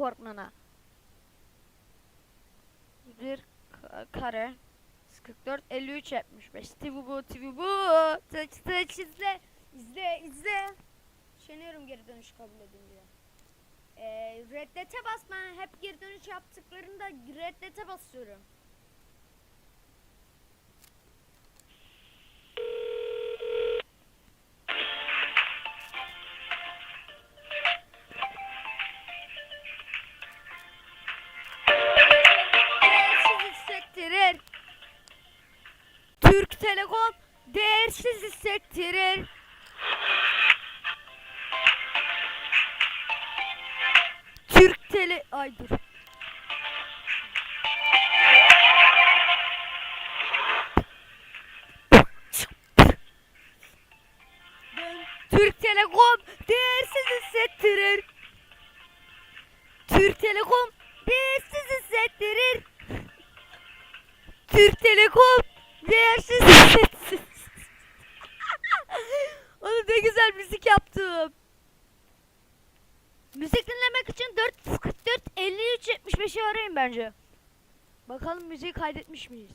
korkmana. Bir ka- kare. 44 53 75 TV bu TV bu Tıç tıç izle. İzle izle. Şeniyorum geri dönüş kabul edince. Ee, reddete basma. Hep geri dönüş yaptıklarında reddete basıyorum Türk Telekom değersiz hissettirir. Türk Tele... Ay dur. Türk Telekom değersiz hissettirir. Türk Telekom değersiz hissettirir. Türk Telekom değersiz hissettirir. Oğlum ne güzel müzik yaptım. Müzik dinlemek için 444 53 75'i arayın bence. Bakalım müziği kaydetmiş miyiz?